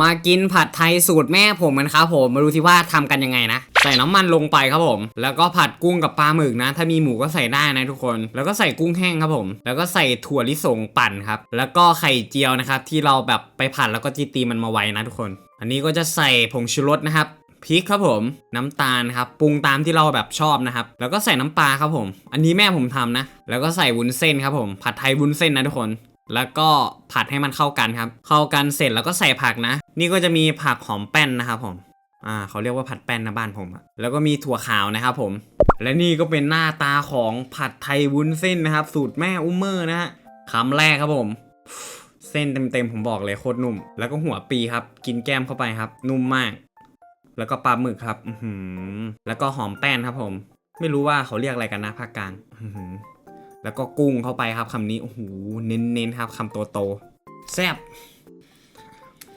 มากินผัดไทยสูตรแม่ผมกันครับผม มาดูสิว่าทำกันยังไงนะ ใส่น้ำมันลงไปครับผม แล้วก็ผัดกุ้งกับปลาหมึกนะ ถ้ามีหมูก็ใส่ได้นะทุกคน แล้วก็ใส่กุ้งแห้งครับผม แล้วก็ใส่ถั่วลิสงปั่นครับ แล้วก็ไข่เจียวนะครับ ที่เราแบบไปผัดแล้วก็จีตีมันมาไว้นะทุกคน อันนี้ก็จะใส่ผงชูรสนะครับพริกครับผมน้ำตาลครับปรุงตามที่เราแบบชอบนะครับ แล้วก็ใส่น้ำปลาครับผม อันนี้แม่ผมทำนะ แล้วก็ใส่วุ้นเส้นครับผม ผัดไทยวุ้นเส้นนะทุกคน แล้วก็ผัดให้มันเข้ากันครับ เข้ากันเสร็จแล้วก็ใส่ผักนะ นี่ก็จะมีผักหอมแป้นนะครับผม อ่าเขาเรียกว่าผัดแป้นนะบ้านผม แล้วก็มีถั่วขาวนะครับผม และนี่ก็เป็นหน้าตาของผัดไทยวุ้นเส้นนะครับ สูตรแม่อุ้มเมอร์นะฮะคำแรกครับผม เส้นเต็มๆผมบอกเลยโคตรนุ่ม แล้วก็หัวปีครับ กินแก้มเข้าไปครับ นุ่มมาก แล้วก็ปลาหมึกครับ อืแล้วก็หอมแป้นครับผม ไม่รู้ว่าเขาเรียกอะไรกันนะภาคกลางอื แล้วก็กุ้งเข้าไปครับคำนี้โอ้โหเน้นๆครับคำโตโตแซ่บ